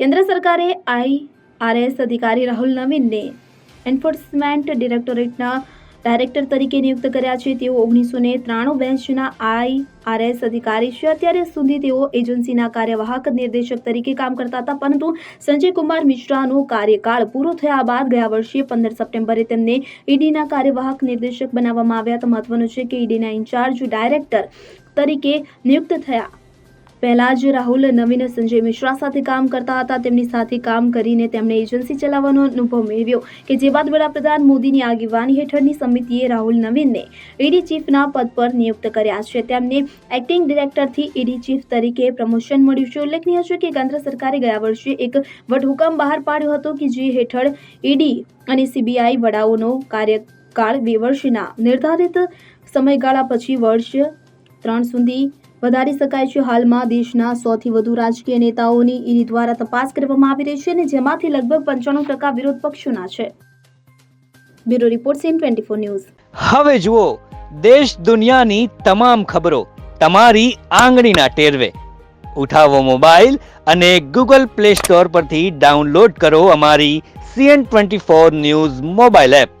કેન્દ્ર સરકારે આઈઆરએસ અધિકારી રાહુલ નવીનને એન્ફોર્સમેન્ટ ડિરેક્ટોરેટના ડાયરેક્ટર તરીકે નિયુક્ત કર્યા છે. તેઓ ઓગણીસો ને ત્રાણું બેન્ચના આઈઆરએસ અધિકારી છે. અત્યારે સુધી તેઓ એજન્સીના કાર્યવાહક નિર્દેશક તરીકે કામ કરતા હતા, પરંતુ સંજય કુમાર મિશ્રાનો કાર્યકાળ પૂરો થયા બાદ ગયા વર્ષે પંદર સપ્ટેમ્બરે તેમને ઈડીના કાર્યવાહક નિર્દેશક બનાવવામાં આવ્યા. તો મહત્વનું છે કે ઈડીના ઇન્ચાર્જ ડાયરેક્ટર તરીકે નિયુક્ત થયા. પહેલા જ રાહુલ, નવીન, સંજય મિશ્રા સાથે કામ કરતા હતા. તેમની સાથે કામ કરીને તેમણે એજન્સી ચલાવવાનો અનુભવ મેળવ્યો કે જે બાદ વડાપ્રધાન મોદીની આગેવાની હેઠળની સમિતિએ રાહુલ, નવીનને ઈડી ચીફના પદ પર નિયુક્ત કર્યા છે. તેમને એક્ટિંગ ડિરેક્ટરથી ઈડી ચીફ તરીકે પ્રમોશન મળ્યું છે. ઉલ્લેખનીય છે કે કેન્દ્ર સરકારે ગયા વર્ષે એક વટહુકમ બહાર પાડ્યો હતો કે જે હેઠળ ઈડી અને સીબીઆઈ વડાઓનો કાર્યકાળ બે વર્ષના નિર્ધારિત સમયગાળા પછી વર્ષ ત્રણ સુધી વધારી શકાય છે. હાલમાં દેશના સૌથી વધુ રાજકીય નેતાઓની ઈડી દ્વારા તપાસ કરવામાં આવી રહી છે અને જેમાંથી લગભગ પંચાણું ટકા વિરોધ પક્ષોના છે. Bureau report CN twenty four news. હવે જુઓ, દેશ દુનિયાની તમામ ખબરો તમારી આંગળીના ટેરવે. ઉઠાવો મોબાઈલ અને ગૂગલ પ્લે સ્ટોર પરથી ડાઉનલોડ કરો અમારી CN twenty four news mobile app.